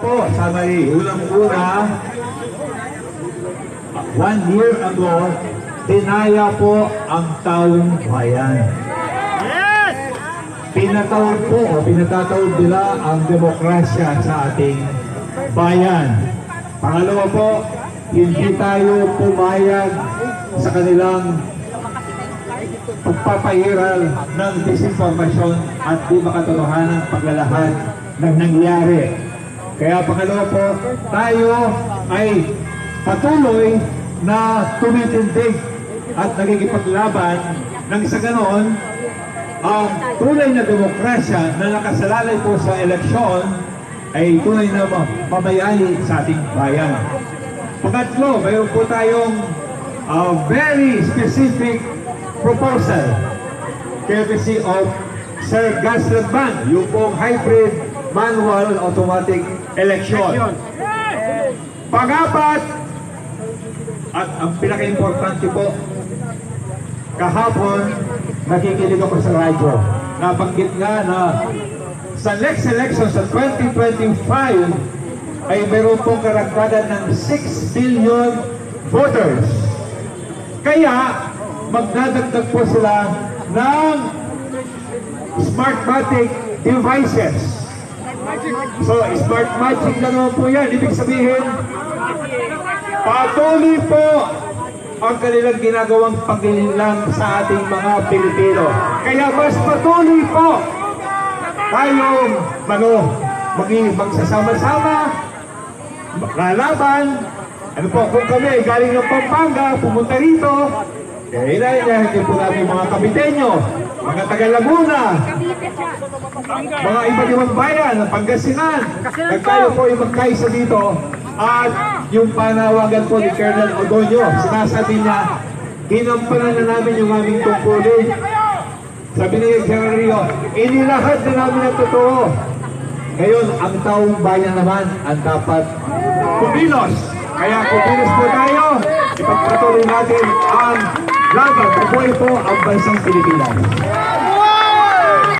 po sa may unang-una, one year ago, dinaya po ang taong bayan. Pinatawag po o pinatatawag nila ang demokrasya sa ating bayan. Pangalawa po, hindi tayo pumayag sa kanilang pagpapahiral ng disinformasyon at di makatotohanan paglalahad ng nangyari. Kaya pangalawa po, tayo ay patuloy na tumitindig at nagigipaglaban nang sa ganon, ang tunay na demokrasya na nakasalalay po sa eleksyon ay tunay na ma- mamayani sa ating bayan. Pangatlo, mayroon po tayong uh, very specific proposal courtesy of Sir Gas Lagban, yung pong hybrid manual automatic election. Pangapat, at ang pinaka-importante po, kahapon, nakikinig ako sa radyo. Nabanggit nga na sa next election sa 2025 ay meron pong karagdagan ng 6 billion voters. Kaya, magdadagdag po sila ng Smartmatic devices. So, smart magic na naman po yan. Ibig sabihin, patuloy po ang kanilang ginagawang paglinlang sa ating mga Pilipino. Kaya mas patuloy po tayong ano, maging magsasama-sama, lalaban. Ano po, kung kami galing ng Pampanga, pumunta rito, eh, inahin din po namin mga Kapitenyo, mga taga Laguna, mga iba't ibang bayan ng Pangasinan. Nagtayo po yung magkaisa dito at yung panawagan po ni Colonel Odonio, sinasabi niya, ginampanan na namin yung aming tungkulin. Sabi ni General Rio, inilahad na namin ang totoo. Ngayon, ang taong bayan naman ang dapat kumilos. Kaya kumilos po tayo, ipagpatuloy natin ang laban. Mabuhay po ang bansang Pilipinas.